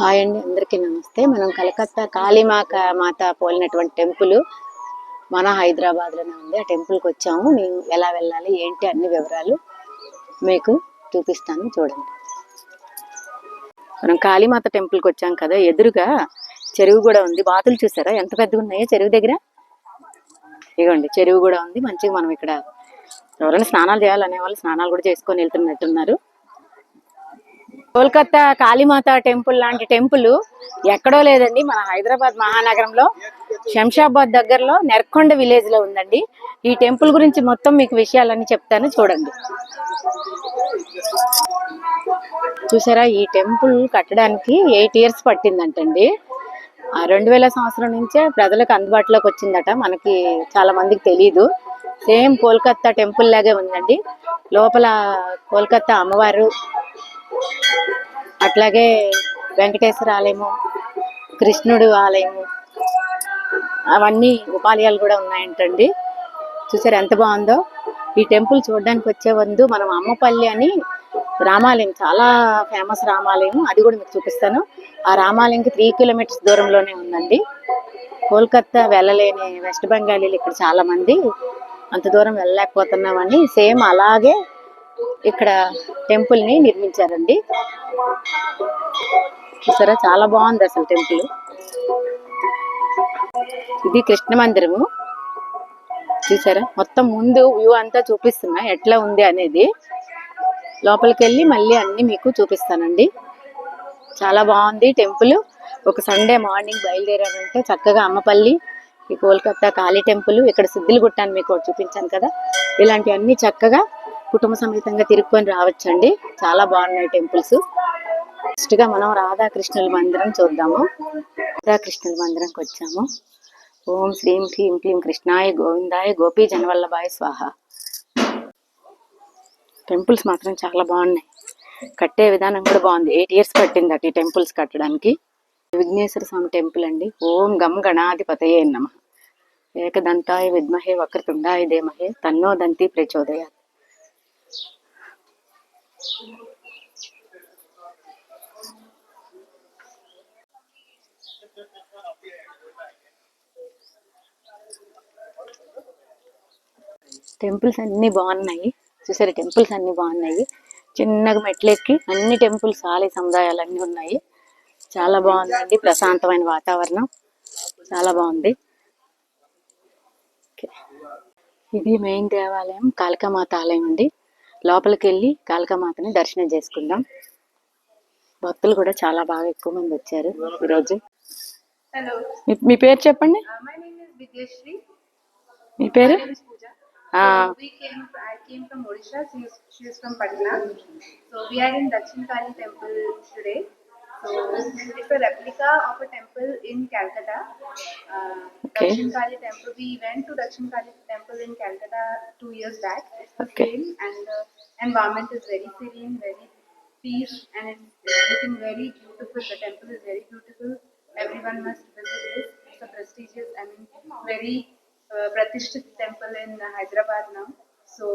Hi అండి అందరికీ నమస్తే. మనం కలకత్తా కాళీమాక మాత పోలినటువంటి టెంపుల్ మన హైదరాబాద్లోనే ఉంది. ఆ టెంపుల్కి వచ్చాము. మేము ఎలా వెళ్ళాలి ఏంటి అన్ని వివరాలు మీకు చూపిస్తాను. చూడండి. మనం కాళీమాత టెంపుల్కి వచ్చాం కదా. ఎదురుగా చెరువు కూడా ఉంది. బాతులు చూసారా? ఎంత పెద్దగా ఉన్నాయో చెరువు దగ్గర? ఇగోండి చెరువు కూడా ఉంది. మంచిగా మనం ఇక్కడ ఎవరైనా స్నానాలు చేయాలనే వాళ్ళు స్నానాలు కూడా చేసుకొని వెళ్తున్నట్టున్నారు. కోల్కతా కాళీమాత టెంపుల్ లాంటి టెంపుల్ ఎక్కడో లేదండి. మన హైదరాబాద్ మహానగరంలో శంషాబాద్ దగ్గరలో నెర్కొండ విలేజ్లో ఉందండి. ఈ టెంపుల్ గురించి మొత్తం మీకు విషయాలన్నీ చెప్తాను. చూడండి. చూసారా? ఈ టెంపుల్ కట్టడానికి ఎయిట్ ఇయర్స్ పట్టిందంటండి. ఆ రెండు వేల సంవత్సరం నుంచే ప్రజలకు అందుబాటులోకి వచ్చిందట. మనకి చాలా మందికి తెలియదు సేమ్ కోల్కత్తా టెంపుల్ లాగే ఉందండి. లోపల కోల్కత్తా అమ్మవారు అట్లాగే వెంకటేశ్వర ఆలయము కృష్ణుడు ఆలయము అవన్నీ ఉపాలయాలు కూడా ఉన్నాయంటండి. చూసారు ఎంత బాగుందో? ఈ టెంపుల్ చూడడానికి వచ్చే ముందు మనం అమ్మపల్లి అని రామాలయం చాలా ఫేమస్ రామాలయం అది కూడా మీకు చూపిస్తాను. ఆ రామాలయంకి త్రీ కిలోమీటర్స్ దూరంలోనే ఉందండి. కోల్కత్తా వెళ్ళలేని వెస్ట్ బెంగాలీలు ఇక్కడ చాలా మంది అంత దూరం వెళ్ళలేకపోతున్నామని సేమ్ అలాగే ఇక్కడ టెంపుల్ని నిర్మించారండి. చూసారా? చాలా బాగుంది అసలు టెంపుల్. ఇది కృష్ణ మందిరము. చూసారా? మొత్తం ముందు వ్యూ అంతా చూపిస్తున్నా. ఎట్లా ఉంది అనేది. లోపలికి వెళ్ళి మళ్ళీ అన్ని మీకు చూపిస్తానండి. చాలా బాగుంది టెంపుల్. ఒక సండే మార్నింగ్ బయలుదేరారంటే చక్కగా అమ్మపల్లి ఈ కోల్కత్తా కాళీ టెంపుల్ ఇక్కడ సిద్ధిలగుట్ట గుట్టాను మీకు చూపించాను కదా. ఇలాంటివన్నీ చక్కగా కుటుంబ సమేతంగా తిరుక్కొని రావచ్చండి. చాలా బాగున్నాయి టెంపుల్స్. ఫస్ట్గా మనం రాధాకృష్ణుల మందిరం చూద్దాము. రాధాకృష్ణుల మందిరంకి వచ్చాము. ఓం శ్రీం హ్రీం క్లీం కృష్ణాయ గోవిందాయ గోపీ జనవల్లభాయ స్వాహ. టెంపుల్స్ మాత్రం చాలా బాగున్నాయి. కట్టే విధానం కూడా బాగుంది. ఎయిట్ ఇయర్స్ పట్టింది అటు ఈ టెంపుల్స్ కట్టడానికి. విఘ్నేశ్వర స్వామి టెంపుల్ అండి. ఓం గం గణాధిపతయే నమ. ఏకదంతాయ విద్మహే వక్రతుండాయ ధీమహే తన్నో దంతి ప్రచోదయాత్. టెంపుల్స్ అన్ని బాగున్నాయి. చూసారు టెంపుల్స్ అన్ని బాగున్నాయి. చిన్నగా మెట్లెక్కి అన్ని టెంపుల్స్ ఆలయ సముదాయాలు అన్నీ ఉన్నాయి. చాలా బాగుందండి. ప్రశాంతమైన వాతావరణం. చాలా బాగుంది. ఇది మెయిన్ దేవాలయం కాళికామాత ఆలయం అండి. లోపలికి వెళ్ళి కాళికామాతని దర్శనం చేసుకుందాం. భక్తులు కూడా చాలా బాగా ఎక్కువ మంది వచ్చారు ఈరోజు. Hello, మీ- మీ పేరు చెప్పండి uh, my name is Vidyashri. మీ పేరు My name is Pooja. ఆ, We came, I came from Odisha. She is, she is from Patna. So we are in Dakshin Kali temple today. So it's a replica of a temple in Calcutta. Uh, Okay. Dakshin Kali temple. We went to Dakshin Kali temple in Calcutta two years back. It's the Okay. same, and the environment is very serene, very peace, and it's looking very beautiful. The temple is very beautiful. Everyone must visit it. It's a prestigious, I mean, very uh, Pratishthit temple in uh, Hyderabad now. So,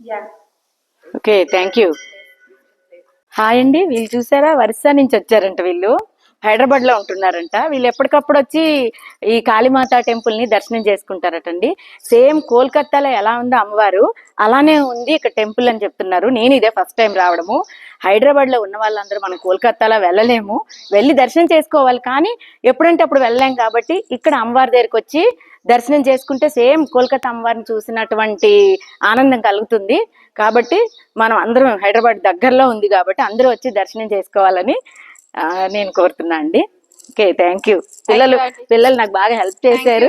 yeah. Okay thank you hi అండి వీళ్ళు చూసారా వరిసా నుంచి వచ్చారంట వీళ్ళు హైదరాబాద్లో ఉంటున్నారంట. వీళ్ళు ఎప్పటికప్పుడు వచ్చి ఈ కాళీమాత టెంపుల్ని దర్శనం చేసుకుంటారటండి. సేమ్ కోల్కత్తాలో ఎలా ఉందో అమ్మవారు అలానే ఉంది ఇక్కడ టెంపుల్ అని చెప్తున్నారు. నేను ఇదే ఫస్ట్ టైం రావడము. హైదరాబాద్లో ఉన్న వాళ్ళందరూ మనం కోల్కత్తాలో వెళ్ళలేము. వెళ్ళి దర్శనం చేసుకోవాలి కానీ ఎప్పుడంటే అప్పుడు వెళ్ళలేం కాబట్టి ఇక్కడ అమ్మవారి దగ్గరికి వచ్చి దర్శనం చేసుకుంటే సేమ్ కోల్కతా అమ్మవారిని చూసినటువంటి ఆనందం కలుగుతుంది. కాబట్టి మనం అందరం హైదరాబాద్ దగ్గరలో ఉంది కాబట్టి అందరూ వచ్చి దర్శనం చేసుకోవాలని నేను కోరుతున్నా అండి. ఓకే థ్యాంక్ యూ పిల్లలు పిల్లలు నాకు బాగా హెల్ప్ చేశారు.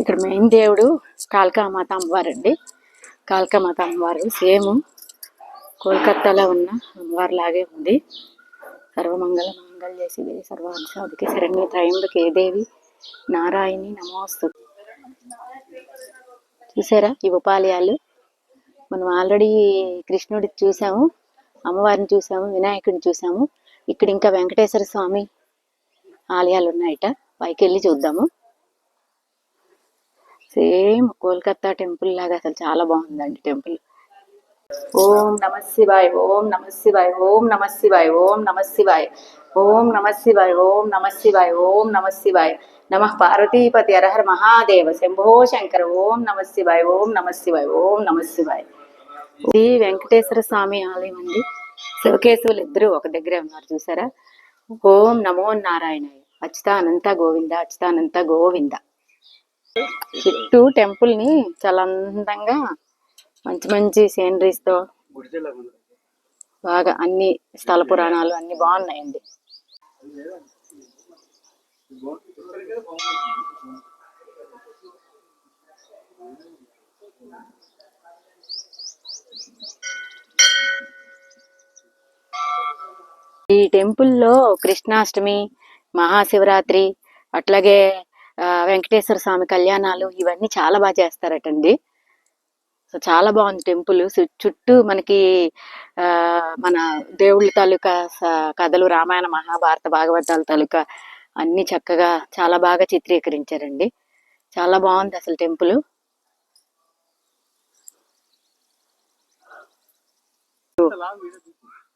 ఇక్కడ మెయిన్ దేవుడు కాళికామాత అమ్మవారు అండి కాళికామాత అమ్మవారు సేమ్. కోల్కత్తాలో ఉన్న అమ్మవారి లాగే ఉంది. సర్వమంగళ మంగళ్య శివే సర్వాంశాదికి శరణ్య త్రయంబకే దేవి నారాయణి నమోస్తు. చూసారా ఈ ఉపాలయాలు? మనం ఆల్రెడీ కృష్ణుడి చూసాము. అమ్మవారిని చూసాము వినాయకుడిని చూసాము ఇక్కడ ఇంకా వెంకటేశ్వర స్వామి ఆలయాలు ఉన్నాయట పైకి వెళ్ళి చూద్దాము సేమ్ కోల్కత్తా టెంపుల్ లాగా అసలు చాలా బాగుందండి టెంపుల్ ఓం నమ శివాయ ఓం నమ శివాయ ఓం నమ శివాయ ఓం నమ శివాయ ఓం నమ శివాయ ఓం నమ శివాయ ఓం నమ శివాయ నమ పార్వతీపతి అరహర మహాదేవ శంభో శంకర ఓం నమ శివాయ ఓం నమ శివాయ ఓం నమ శివాయ ఇది వెంకటేశ్వర స్వామి ఆలయం అండి. శివకేశవులు ఇద్దరు ఒక దగ్గరే ఉన్నారు చూసారా? ఓం నమో నారాయణాయ. అచ్యుతానంత గోవింద అచ్యుతానంత గోవింద. చుట్టూ టెంపుల్ని చాలా అందంగా మంచి మంచి సీనరీస్తో బాగా అన్ని స్థల పురాణాలు అన్ని బాగున్నాయండి. ఈ టెంపుల్లో కృష్ణాష్టమి మహాశివరాత్రి అట్లాగే వెంకటేశ్వర స్వామి కళ్యాణాలు ఇవన్నీ చాలా బాగా చేస్తారటండి. సో చాలా బాగుంది టెంపుల్. చుట్టూ మనకి మన దేవుళ్ళ తాలూకా కథలు రామాయణ మహాభారత భాగవతాల తాలూకా అన్ని చక్కగా చాలా బాగా చిత్రీకరించారండి. చాలా బాగుంది అసలు టెంపుల్.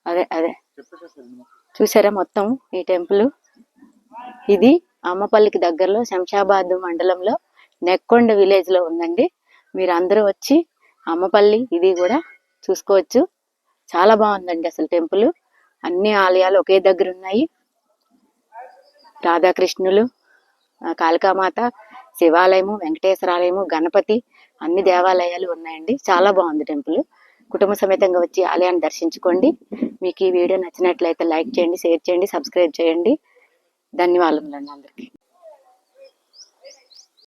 అదే అదే. చూసారా మొత్తం ఈ టెంపుల్? ఇది అమ్మపల్లికి దగ్గరలో శంషాబాద్ మండలంలో నెక్కొండ విలేజ్లో ఉందండి. మీరు అందరూ వచ్చి అమ్మపల్లి ఇది కూడా చూసుకోవచ్చు. చాలా బాగుందండి అసలు టెంపుల్. అన్ని ఆలయాలు ఒకే దగ్గర ఉన్నాయి. రాధాకృష్ణులు కాళికామాత శివాలయము వెంకటేశ్వర ఆలయము గణపతి అన్ని దేవాలయాలు ఉన్నాయండి. చాలా బాగుంది టెంపుల్. కుటుంబ సమేతంగా వచ్చి ఆలయాన్ని దర్శించుకోండి. మీకు ఈ వీడియో నచ్చినట్లయితే లైక్ చేయండి షేర్ చేయండి సబ్స్క్రైబ్ చేయండి. ధన్యవాదములండి అందరికీ.